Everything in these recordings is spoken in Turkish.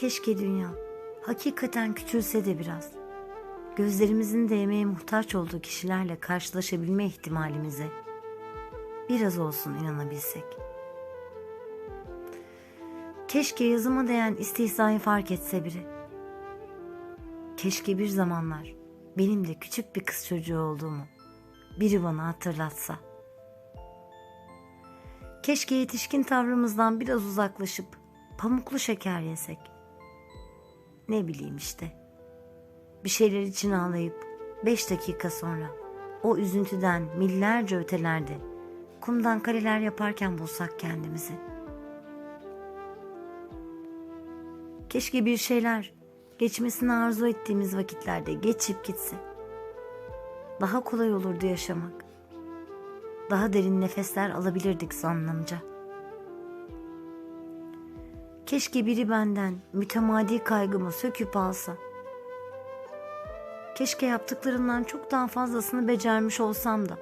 Keşke dünya hakikaten küçülse de biraz. Gözlerimizin değmeye muhtaç olduğu kişilerle karşılaşabilme ihtimalimize biraz olsun inanabilsek. Keşke yazıma değen istihzayı fark etse biri. Keşke bir zamanlar benim de küçük bir kız çocuğu olduğumu biri bana hatırlatsa. Keşke yetişkin tavrımızdan biraz uzaklaşıp pamuklu şeker yesek. Ne bileyim işte. Bir şeyler için ağlayıp beş dakika sonra o üzüntüden millerce ötelerde kumdan kareler yaparken bulsak kendimizi. Keşke bir şeyler geçmesini arzu ettiğimiz vakitlerde geçip gitse. Daha kolay olurdu yaşamak. Daha derin nefesler alabilirdik zannımca. Keşke biri benden mütemadi kaygımı söküp alsa. Keşke yaptıklarından çok daha fazlasını becermiş olsam da.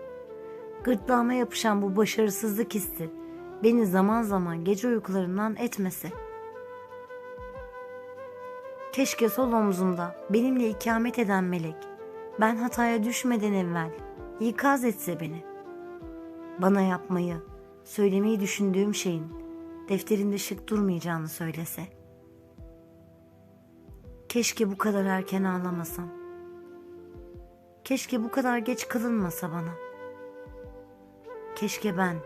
Gırtlağıma yapışan bu başarısızlık hissi beni zaman zaman gece uykularından etmese. Keşke sol omzumda benimle ikamet eden melek ben hataya düşmeden evvel ikaz etse beni. Bana yapmayı, söylemeyi düşündüğüm şeyin defterinde şık durmayacağını söylese. Keşke bu kadar erken ağlamasam. Keşke bu kadar geç kalınmasa bana. Keşke ben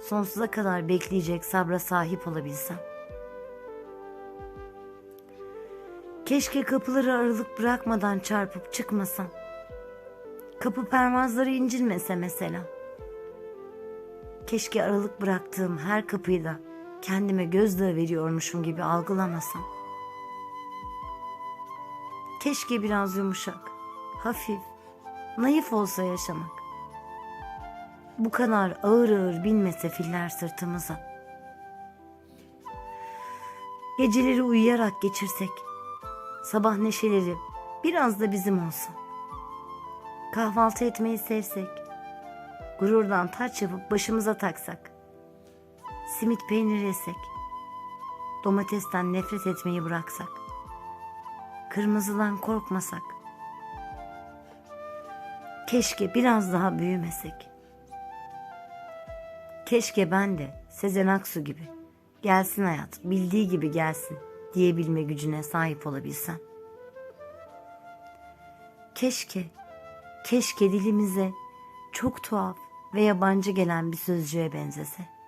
sonsuza kadar bekleyecek sabra sahip olabilsem. Keşke kapıları aralık bırakmadan çarpıp çıkmasam. Kapı pervazları incilmese mesela. Keşke aralık bıraktığım her kapıyı da kendime gözdağı veriyormuşum gibi algılamasam. Keşke biraz yumuşak, hafif, naif olsa yaşamak. Bu kadar ağır ağır binmese filler sırtımıza. Geceleri uyuyarak geçirsek, sabah neşeleri biraz da bizim olsa. Kahvaltı etmeyi sevsek, gururdan taç yapıp başımıza taksak. Simit peynir yesek, domatesten nefret etmeyi bıraksak, kırmızıdan korkmasak, keşke biraz daha büyümesek. Keşke ben de Sezen Aksu gibi gelsin hayat bildiği gibi gelsin diyebilme gücüne sahip olabilsem. Keşke, keşke dilimize çok tuhaf ve yabancı gelen bir sözcüğe benzese.